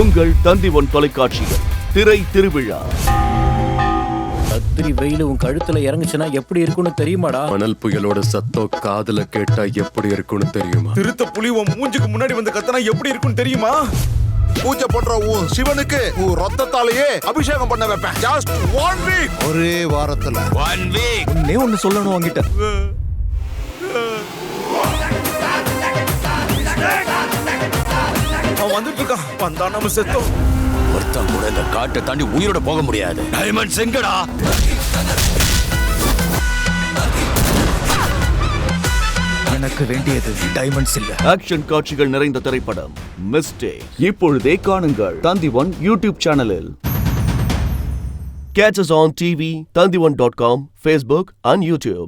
உங்கள் தந்தி ஒன் தொலைக்காட்சியில் திரை திருவிழா. கத்திரி வெயில் உன் கழுத்துல இறங்குச்சுன்னா எப்படி இருக்கும்னு தெரியுமாடா? மணல் புயலோட சத்தம் காதுல கேட்டா எப்படி இருக்கும்னு தெரியுமா? திருத்த புலி உன் மூஞ்சுக்கு முன்னாடி வந்து கத்தனா எப்படி இருக்கும்னு தெரியுமா? பூஜை பண்ற உன் சிவனுக்கு உன் ரத்தத்தாலேயே அபிஷேகம் பண்ண வைப்பேன். ஜஸ்ட் ஒன் வீக் ஒரே வாரத்துல. ஒன்னே ஒண்ணு சொல்லணும் உன்கிட்ட. அவன் வந்துட்டு இருக்கான். வந்தா நம்ம செத்தோம். ஒருத்தன் கூட இந்த காட்டை தாண்டி உயிரோட போக முடியாது. டைமண்ட்ஸ் எங்கடா எனக்கு வேண்டியது டைமண்ட்ஸ் இல்ல. ஆக்ஷன் காட்சிகள் நிறைந்த திரைப்படம். மிஸ்டேக் இப்பொழுதே காணுங்கள். தந்தி ஒன் யூடியூப் சேனலில் Catch us on TV, Tandivan.com, Facebook and YouTube.